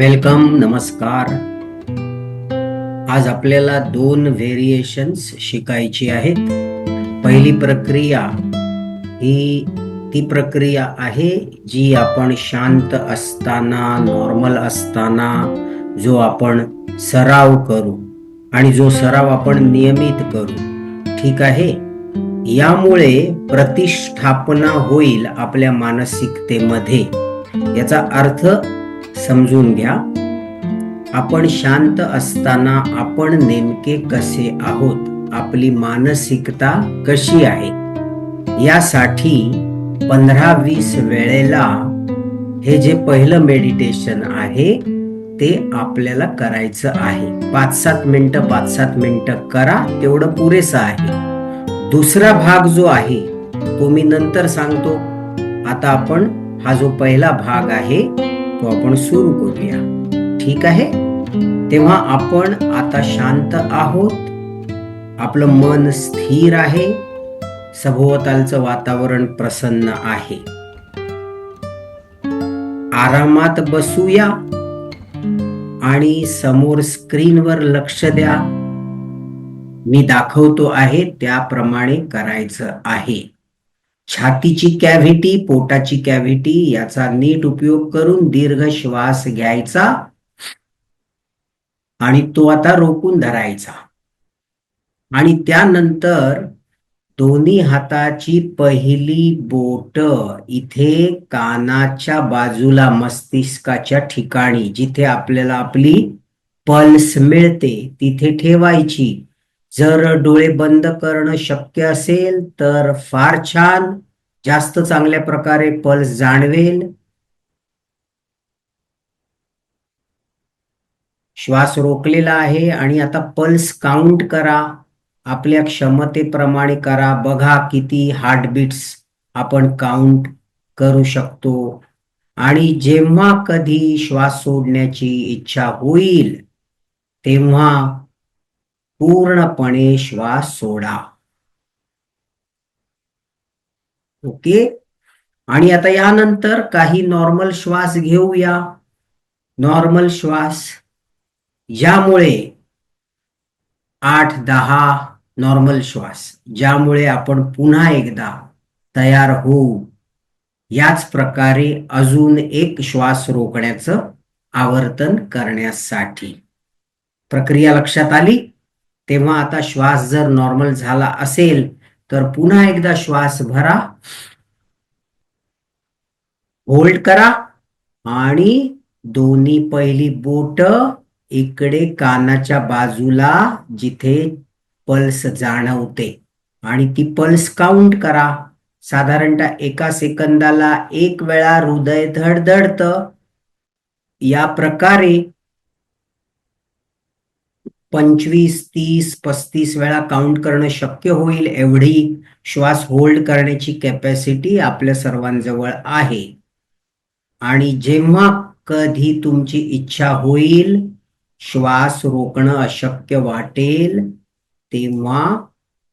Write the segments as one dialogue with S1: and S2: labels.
S1: Welcome नमस्कार. आज आपल्याला दोन व्हेरिएशन्स शिकायची आहेत. पहिली प्रक्रिया ही ती प्रक्रिया आहे जी आपण शांत असताना नॉर्मल असताना जो आपण सराव करू आणि जो सराव आपण नियमित करू. ठीक आहे? यामुळे प्रतिष्ठापना होईल आपल्या मानसिकतेमध्ये. याचा अर्थ समजून घ्या. आपण शांत असताना आपण नेमके कसे आहोत? आपली मानसिकता कशी आहे? यासाठी पंधरा वीस वेळेला हे जे पहिलं मेडिटेशन आहे ते आपल्याला करायचं आहे. पाच सात मिनिटं पाच सात मिनिटं करा तेवढं पुरेसं आहे. दुसरा भाग जो आहे तो मी नंतर सांगतो. आता आपण हा जो पहिला भाग आहे तो आपण सुरू करूया. ठीक आहे? तेव्हा आपण आता शांत आहोत. आपलं मन स्थिर आहे. सभोवतालचं वातावरण प्रसन्न आहे. आरामात बसूया. आणि समोर स्क्रीनवर लक्ष द्या. मी दाखवतो आहे त्याप्रमाणे करायचं आहे. छातीची कॅव्हिटी पोटाची कॅव्हिटी याचा नीट उपयोग करून दीर्घ श्वास घ्यायचा आणि तो आता रोखून धरायचा. आणि त्यानंतर दोन्ही हाताची पहिली बोट इथे कानाच्या बाजूला मस्तिष्काच्या ठिकाणी जिथे आपल्याला आपली पल्स मिळते तिथे ठेवायची. जर डोळे बंद करणं शक्य असेल तर फार छान. जास्त चांगल्या प्रकारे पल्स जाणवेल. श्वास रोखलेला आहे आणि आता पल्स काउंट करा. आपल्या क्षमतेप्रमाणे करा. बघा किती हार्टबीट्स आपण काउंट करू शकतो. आणि जेव्हा कधी श्वास सोडण्याची इच्छा होईल तेव्हा पूर्णपणे श्वास सोडा. ओके? आणि आता यानंतर काही नॉर्मल श्वास घेऊया. नॉर्मल श्वास. ज्यामुळे आठ दहा नॉर्मल श्वास ज्यामुळे आपण पुन्हा एकदा तयार होऊ. याच प्रकारे अजून एक श्वास रोखण्याचं आवर्तन करण्यासाठी. प्रक्रिया लक्षात आली? तेव्हा आता श्वास जर नॉर्मल झाला असेल तर पुन्हा एकदा श्वास भरा होल्ड करा आणि दोन्ही पहिली बोट इकडे कानाच्या बाजूला जिथे पल्स जाणवते. आणि ती पल्स काउंट करा. साधारणतः एका सेकंदाला एक वेळा हृदय धडधडत. या प्रकारे पंचवीस तीस पस्तीस वेळा काउंट करणं शक्य होईल एवढी श्वास होल्ड करण्याची कॅपॅसिटी आपल्या सर्वांजवळ आहे. आणि जेव्हा कधी तुमची इच्छा होईल श्वास रोखणं अशक्य वाटेल तेव्हा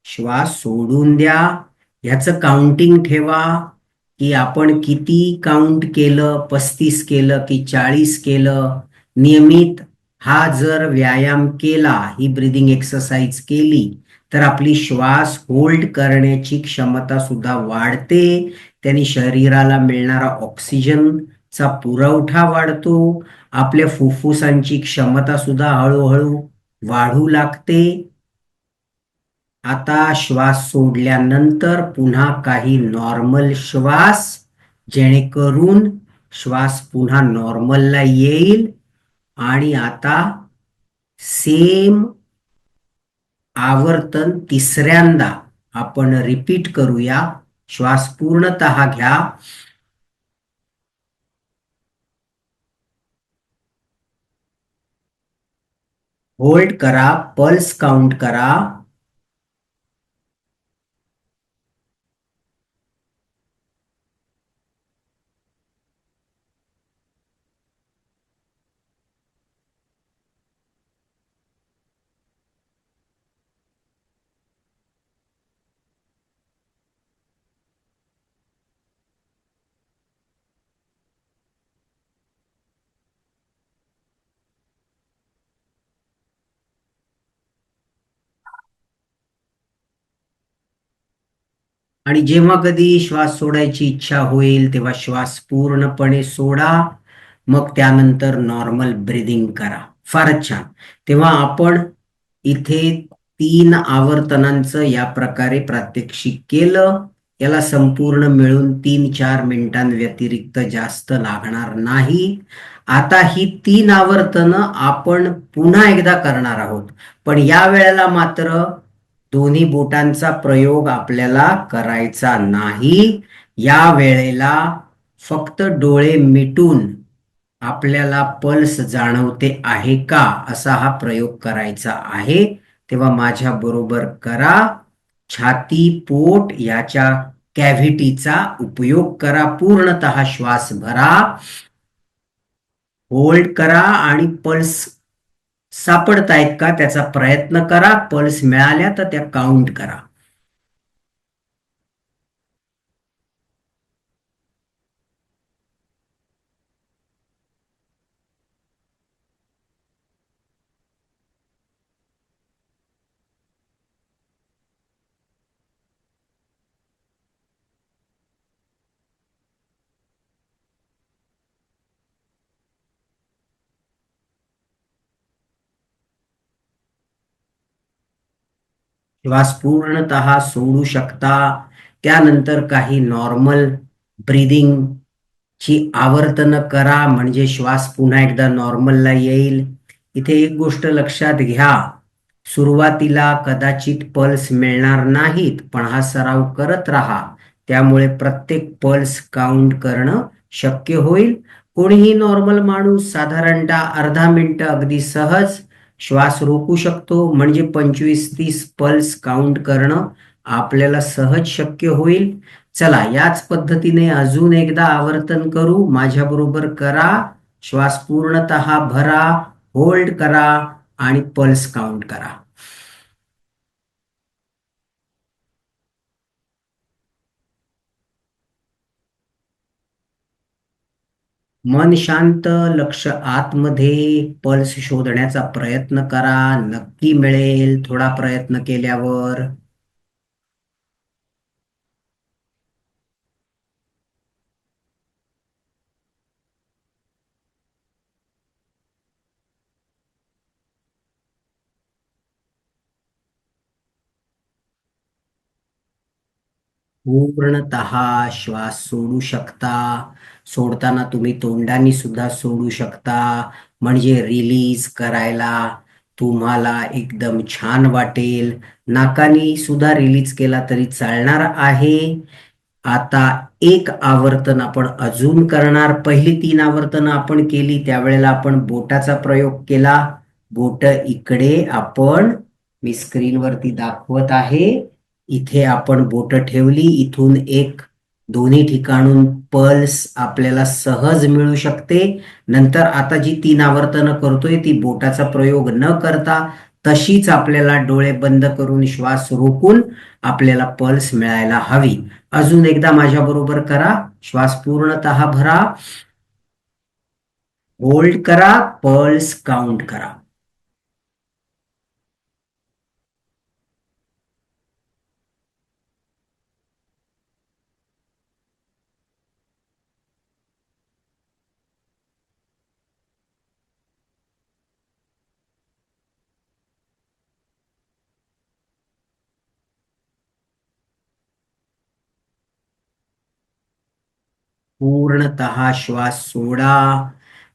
S1: श्वास सोडून द्या. ह्याचं काउंटिंग ठेवा की आपण किती काउंट केलं पस्तीस केलं की चाळीस केलं नियमित हा जर व्यायाम केला ही ब्रिदिंग एक्सरसाइज केली तर आपली श्वास होल्ड करण्याची क्षमता सुद्धा वाढते. त्याने शरीराला मिळणारा ऑक्सिजनचा पुरवठा वाढतो. आपल्या फुफ्फुसांची क्षमता सुद्धा हळूहळू वाढू लागते. आता श्वास सोडल्यानंतर पुन्हा काही नॉर्मल श्वास जेणेकरून श्वास पुन्हा नॉर्मलला येईल. आणि आता सेम आवर्तन तिसऱ्यांदा आपण रिपीट करूया. श्वास पूर्णतः घ्या. होल्ड करा पल्स काउंट करा. आणि जेव्हा कधी श्वास सोडायची इच्छा होईल तेव्हा श्वास पूर्णपणे सोडा. मग त्यानंतर नॉर्मल ब्रिदिंग करा. फारच छान. तेव्हा आपण इथे तीन आवर्तनांचं या प्रकारे प्रात्यक्षिक केलं. याला संपूर्ण मिळून तीन चार मिनिटांव्यतिरिक्त जास्त लागणार नाही. आता ही तीन आवर्तनं आपण पुन्हा एकदा करणार आहोत. पण या वेळेला मात्र दोन्ही बोटांचा प्रयोग आपल्याला करायचा नाही. या वेळेला फक्त डोळे मिटून आपल्याला पल्स जाणवते आहे का असा हा प्रयोग करायचा आहे. तेव्हा माझ्या बरोबर करा. छाती पोट याच्या कॅव्हिटीचा उपयोग करा. पूर्णतः श्वास भरा. होल्ड करा आणि पल्स सापडतायत का त्याचा प्रयत्न करा पल्स मिळाल्या तर त्या काउंट करा. श्वास पूर्णतः सोडू शकता. त्यानंतर काही नॉर्मल ब्रिदिंग ची आवर्तन करा म्हणजे श्वास पुन्हा एकदा नॉर्मलला येईल. इथे एक गोष्ट लक्षात घ्या. सुरुवातीला कदाचित पल्स मिळणार नाहीत पण हा सराव करत राहा. त्यामुळे प्रत्येक पल्स काउंट करणं शक्य होईल. कोणीही नॉर्मल माणूस साधारणतः अर्धा मिनिट अगदी सहज श्वास रोखू शकतो म्हणजे पंचवीस तीस पल्स काउंट करणं आपल्याला सहज शक्य होईल. चला याच पद्धतीने अजून एकदा आवर्तन करू. माझ्या बरोबर करा. श्वास पूर्णतः भरा होल्ड करा आणि पल्स काउंट करा. मन शांत लक्ष आतमध्ये पल्स शोधण्याचा प्रयत्न करा. नक्की मिळेल थोडा प्रयत्न केल्यावर. पूर्णतः श्वास सोडू शकता. सोडताना तुम्ही तोंडाने सुद्धा सोडू शकता. म्हणजे रिलीज करायला तुम्हाला एकदम छान वाटेल. नाकानी सुद्धा रिलीज केला तरी चालणार आहे. आता एक आवर्तन आपण अजून करणार. पहिली तीन आवर्तन आपण केली त्यावेळेला आपण बोटाचा प्रयोग केला. बोट इकडे आपण मी स्क्रीनवरती दाखवत आहे. इथे आपण बोट ठेवली. इथून एक दोन्ही ठिकाणून पल्स आपल्याला सहज मिळू शकते. नंतर आता जी तीन आवर्तन करतोय ती बोटाचा प्रयोग न करता तशीच आपल्याला डोळे बंद करून श्वास रोखून आपल्याला पल्स मिळायला हवी. अजून एकदा माझ्या बरोबर करा. श्वास पूर्णतः भरा. होल्ड करा. पल्स काउंट करा. पूर्णतः श्वास सोडा.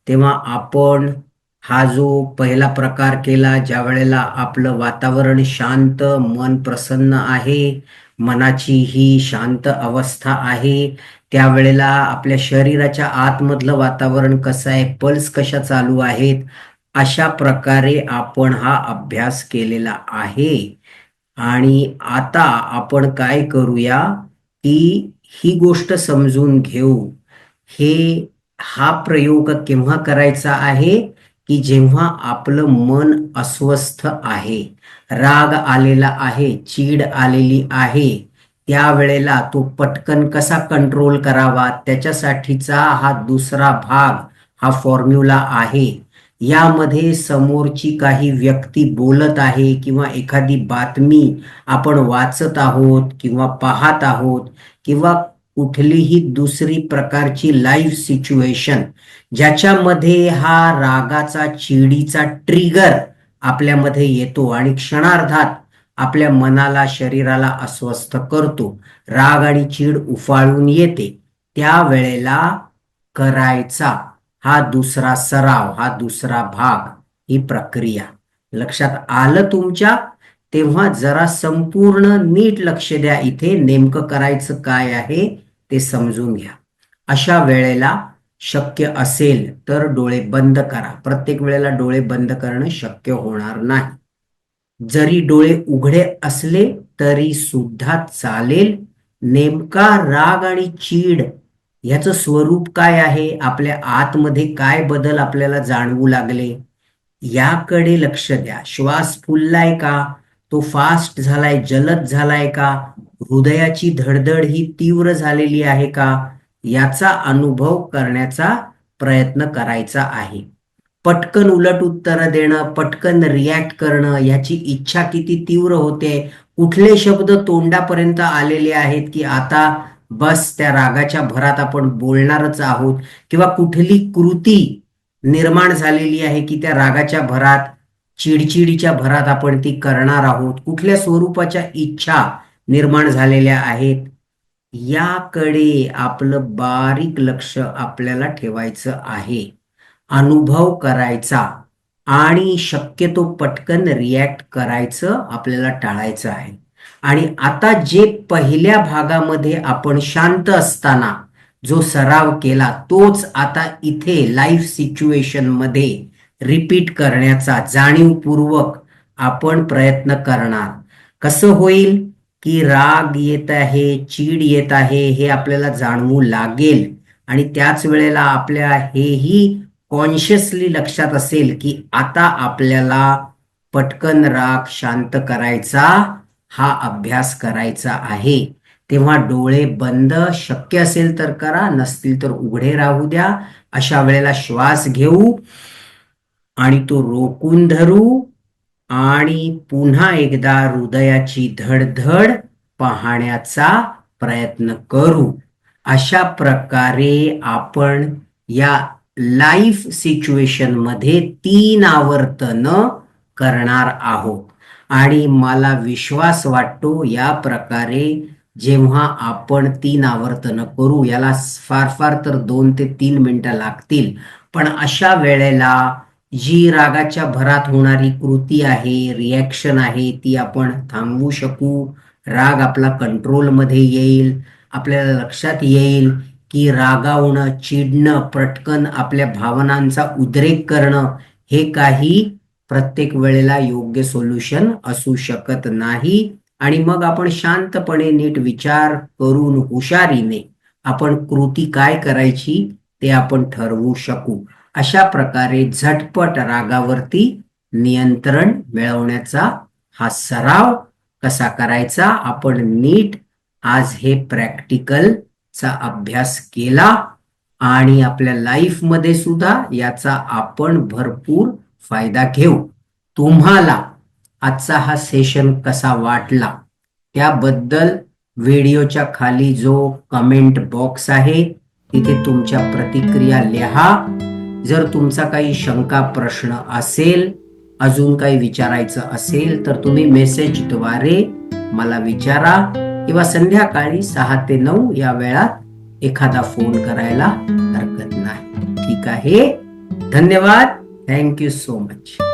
S1: तेव्हा आपण हा जो पहिला प्रकार केला ज्या वेळेला आपलं वातावरण शांत मन प्रसन्न आहे मनाची ही शांत अवस्था आहे त्यावेळेला आपल्या शरीराच्या आतमधलं वातावरण कसं आहे पल्स कशा चालू आहेत अशा प्रकारे आपण हा अभ्यास केलेला आहे. आणि आता आपण काय करूया की ही गोष्ट समजून घेऊ. हे हा प्रयोग केव्हा करायचा आहे? की जेव्हा आपलं मन अस्वस्थ आहे राग आलेला आहे चीड आलेली आहे त्यावेळेला तो पटकन कसा कंट्रोल करावा? त्याच्यासाठीचा हा दुसरा भाग हा फॉर्म्युला आहे. यामध्ये समोरची काही व्यक्ती बोलत आहे किंवा एखादी बातमी आपण वाचत आहोत किंवा पाहत आहोत किंवा कुठलीही दुसरी प्रकारची लाईव्ह सिच्युएशन ज्याच्यामध्ये हा रागाचा चिडीचा ट्रिगर आपल्यामध्ये येतो आणि क्षणार्धात आपल्या मनाला शरीराला अस्वस्थ करतो. राग आणि चीड उफाळून येते. त्या वेळेला करायचा हा दुसरा सराव हा दुसरा भाग ही प्रक्रिया. लक्षात आलं तुमच्या? तेव्हा जरा संपूर्ण नीट लक्ष द्या इथे नेमकं करायचं काय आहे ते समजून घ्या. अशा वेळेला शक्य असेल तर डोळे बंद करा. प्रत्येक वेळेला डोळे बंद करणं शक्य होणार नाही. जरी डोळे उघडे असले तरी सुद्धा चालेल. नेमका राग आणि चीड याचं स्वरूप काय आहे? आपल्या आतमध्ये काय बदल आपल्याला जाणवू लागले? याकडे लक्ष द्या. श्वास फुललाय का? तो फास्ट झालाय जलद झालाय का? हृदयाची धडधड ही तीव्र झालेली आहे का? याचा अनुभव करण्याचा प्रयत्न करायचा आहे. पटकन उलट उत्तर देणं पटकन रिॲक्ट करणं याची इच्छा किती तीव्र होते? कुठले शब्द तोंडापर्यंत आलेले आहेत की आता बस त्या रागाच्या भरात आपण बोलणारच आहोत? किंवा कुठली कृती निर्माण झालेली आहे की त्या रागाच्या भरात चिडचिडीच्या भरात आपण ती करणार आहोत. कुठल्या स्वरूपाच्या इच्छा निर्माण झालेल्या आहेत? याकडे आपलं बारीक लक्ष आपल्याला ठेवायचं आहे. अनुभव करायचा आणि शक्यतो पटकन रिॲक्ट करायचं आपल्याला टाळायचं आहे. आणि आता जे पहिल्या भागामध्ये आपण शांत असताना जो सराव केला तोच आता इथे लाईफ सिच्युएशनमध्ये रिपीट करण्याचा जाणीवपूर्वक आपण प्रयत्न करणार. कसं होईल की राग येत आहे चीड येत आहे हे आपल्याला जाणवू लागेल. आणि त्याच वेळेला आपल्या हेही कॉन्शियसली लक्षात असेल की आता आपल्याला पटकन राग शांत करायचा हा अभ्यास करायचा आहे. तेव्हा डोळे बंद शक्य असेल तर करा नसतील तर उघडे राहू द्या. अशा वेळेला श्वास घेऊ. आणि तो रोखून धरू आणि पुन्हा एकदा हृदयाची धडधड पाहण्याचा प्रयत्न करू. अशा प्रकारे आपण या लाईफ सिच्युएशनमध्ये तीन आवर्तन करणार आहोत. आणि मला विश्वास वाटतो या प्रकारे जेव्हा आपण तीन आवर्तन करू याला फार फार तर दोन ते तीन मिनिटं लागतील. पण अशा वेळेला जी रागाच्या भरात होणारी कृती आहे रिॲक्शन आहे ती आपण थांबवू शकू. राग आपला कंट्रोलमध्ये येईल. आपल्याला लक्षात येईल की रागावणं चिडणं पटकन आपल्या भावनांचा उद्रेक करणं हे काही प्रत्येक वेळेला योग्य सोल्युशन असू शकत नाही. आणि मग आपण शांतपणे नीट विचार करून हुशारीने आपण कृती काय करायची ते आपण ठरवू शकू. अशा प्रकारे झटपट रागावरती नियंत्रण मिळवण्याचा हा सराव कसा करायचा आपण नीट आज हे प्रॅक्टिकलचा अभ्यास केला आणि आपल्या लाईफमध्ये सुद्धा याचा आपण भरपूर फायदा घेऊ. तुम्हाला आजचा हा सेशन कसा वाटला त्याबद्दल व्हिडिओच्या खाली जो कमेंट बॉक्स आहे तिथे तुमच्या प्रतिक्रिया लिहा. जर तुमचा काही शंका प्रश्न असेल अजून काही विचारायचं असेल तर तुम्ही मेसेजद्वारे मला विचारा किंवा संध्याकाळी सहा ते नऊ या वेळात एखादा फोन करायला हरकत नाही. ठीक आहे? धन्यवाद. Thank you so much